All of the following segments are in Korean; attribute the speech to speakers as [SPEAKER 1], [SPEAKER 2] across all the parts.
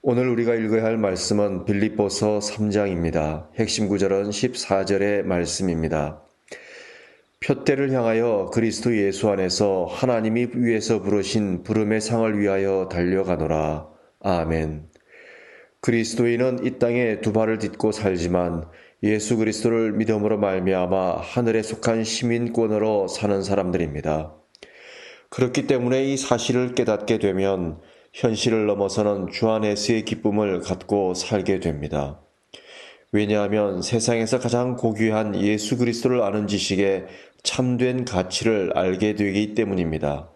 [SPEAKER 1] 오늘 우리가 읽어야 할 말씀은 빌립보서 3장입니다. 핵심 구절은 14절의 말씀입니다. 표대를 향하여 그리스도 예수 안에서 하나님이 위에서 부르신 부름의 상을 위하여 달려가노라. 아멘. 그리스도인은 이 땅에 두 발을 딛고 살지만 예수 그리스도를 믿음으로 말미암아 하늘에 속한 시민권으로 사는 사람들입니다. 그렇기 때문에 이 사실을 깨닫게 되면 현실을 넘어서는 주 안에서의 기쁨을 갖고 살게 됩니다. 왜냐하면 세상에서 가장 고귀한 예수 그리스도를 아는 지식에 참된 가치를 알게 되기 때문입니다.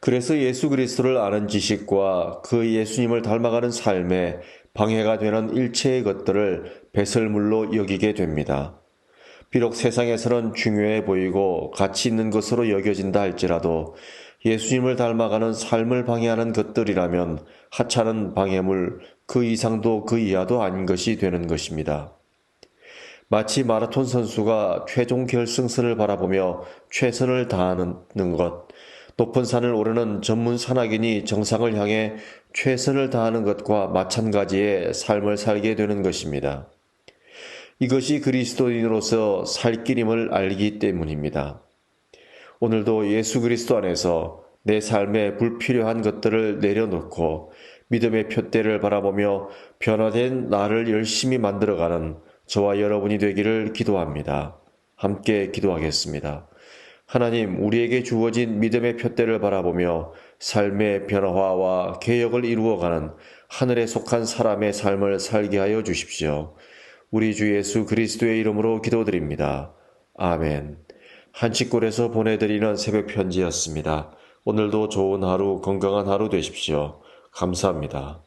[SPEAKER 1] 그래서 예수 그리스도를 아는 지식과 그 예수님을 닮아가는 삶에 방해가 되는 일체의 것들을 배설물로 여기게 됩니다. 비록 세상에서는 중요해 보이고 가치 있는 것으로 여겨진다 할지라도 예수님을 닮아가는 삶을 방해하는 것들이라면 하찮은 방해물 그 이상도 그 이하도 아닌 것이 되는 것입니다. 마치 마라톤 선수가 최종 결승선을 바라보며 최선을 다하는 것, 높은 산을 오르는 전문 산악인이 정상을 향해 최선을 다하는 것과 마찬가지의 삶을 살게 되는 것입니다. 이것이 그리스도인으로서 살 길임을 알기 때문입니다. 오늘도 예수 그리스도 안에서 내 삶에 불필요한 것들을 내려놓고 믿음의 표대를 바라보며 변화된 나를 열심히 만들어가는 저와 여러분이 되기를 기도합니다. 함께 기도하겠습니다. 하나님, 우리에게 주어진 믿음의 표대를 바라보며 삶의 변화와 개혁을 이루어가는 하늘에 속한 사람의 삶을 살게 하여 주십시오. 우리 주 예수 그리스도의 이름으로 기도드립니다. 아멘. 한치골에서 보내드리는 새벽 편지였습니다. 오늘도 좋은 하루, 건강한 하루 되십시오. 감사합니다.